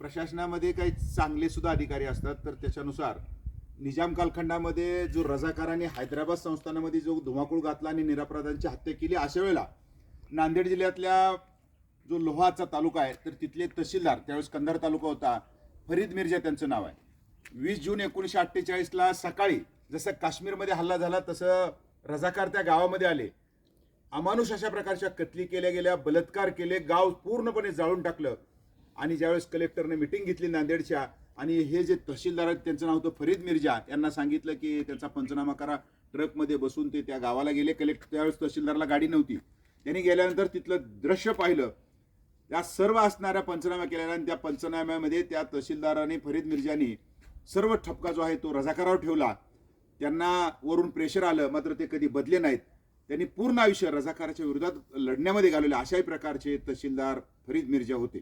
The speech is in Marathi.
प्रशासनामध्ये काही चांगले सुद्धा अधिकारी असतात तर त्याच्यानुसार निजाम कालखंडामध्ये जो रजाकारांनी हैदराबाद संस्थानामध्ये जो धुमाकूळ घातला आणि निरापराधांची हत्या केली अशा वेळेला नांदेड जिल्ह्यातल्या जो लोहाचा तालुका आहे तर तिथले तहसीलदार त्यावेळेस कंधार तालुका होता फरीद मिर्जा त्यांचं नाव आहे. वीस जून एकोणीसशे अठ्ठेचाळीसला सकाळी जसं काश्मीरमध्ये हल्ला झाला तसं रजाकार त्या गावामध्ये आले. अमानुष अशा प्रकारच्या कत्ली केल्या गेल्या बलात्कार केले गाव पूर्णपणे जाळून टाकलं. आणि ज्यावेळेस कलेक्टरने मिटिंग घेतली नांदेडच्या आणि हे जे तहसीलदार आहेत त्यांचं नाव होतं फरीद मिर्जा. यांना सांगितलं की त्यांचा पंचनामा करा. ट्रकमध्ये बसून ते त्या गावाला गेले. कलेक्टर त्यावेळेस तहसीलदारला गाडी नव्हती. त्यांनी गेल्यानंतर तिथलं दृश्य पाहिलं. त्या सर्व असणाऱ्या पंचनामा केलेल्या आणि त्या पंचनाम्यामध्ये त्या तहसीलदाराने फरीद मिर्जानी सर्व ठपका जो आहे तो रजाकारावर ठेवला. त्यांना वरून प्रेशर आलं मात्र ते कधी बदले नाहीत. त्यांनी पूर्ण आयुष्य रजाकाराच्या विरोधात लढण्यामध्ये घालवले. अशाही प्रकारचे तहसीलदार फरीद मिर्जा होते.